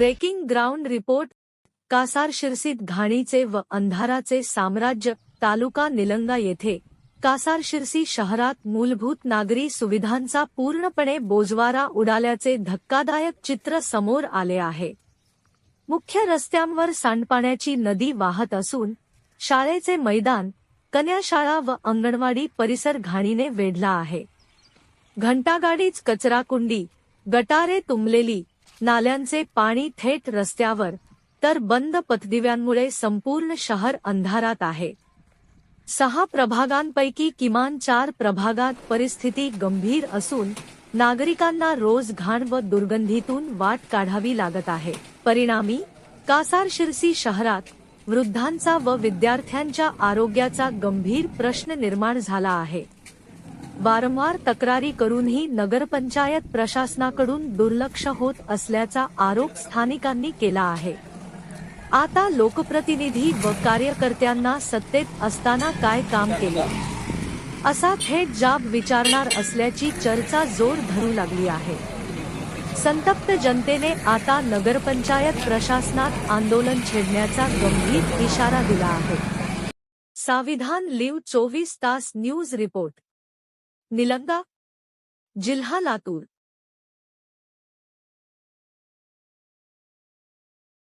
Breaking ground report Kasar शिरसीत घाणीचे व अंधाराचे साम्राज्य तालुका निलंगा येथे. कासार शिरसी शहरात मूलभूत नागरी सुविधांचा पूर्णपणे बोजवारा उडाल्याचे धक्कादायक चित्र समोर आले आहे. मुख्य रस्त्यांवर सांडपाण्याची नदी वाहत असून शाळेचे मैदान कन्याशाळा व अंगणवाडी परिसर घाणीने वेढला आहे. घंटागाडीच कचराकुंडी गटारे तुंबलेली नाल्यांचे पाणी थेट रस्त्यावर तर बंद पथदिव्यांमुळे संपूर्ण शहर अंधारात आहे. सहा प्रभागांपैकी किमान चार प्रभागात परिस्थिती गंभीर असून नागरिकांना रोज घाण व दुर्गंधीतून वाट काढावी लागत आहे. परिणामी कासार शिरसी शहरात वृद्धांचा व विद्यार्थ्यांच्या आरोग्याचा गंभीर प्रश्न निर्माण झाला आहे. वारंवार तक्रारी करूनही नगरपंचायत प्रशासनाकडून दुर्लक्ष होत असल्याचा आरोप स्थानिकांनी केला आहे. आता लोकप्रतिनिधी व कार्यकर्त्यांना सत्तेत असताना काय काम केले? असा थेट जाब विचारणार असल्याची चर्चा जोर धरू लागली आहे. संतप्त जनतेने आता नगरपंचायत प्रशासनात आंदोलन छेडण्याचा गंभीर इशारा दिला आहे. संविधान लिव चोवीस तास न्यूज रिपोर्ट. निलंगा जिल्हा लातूर.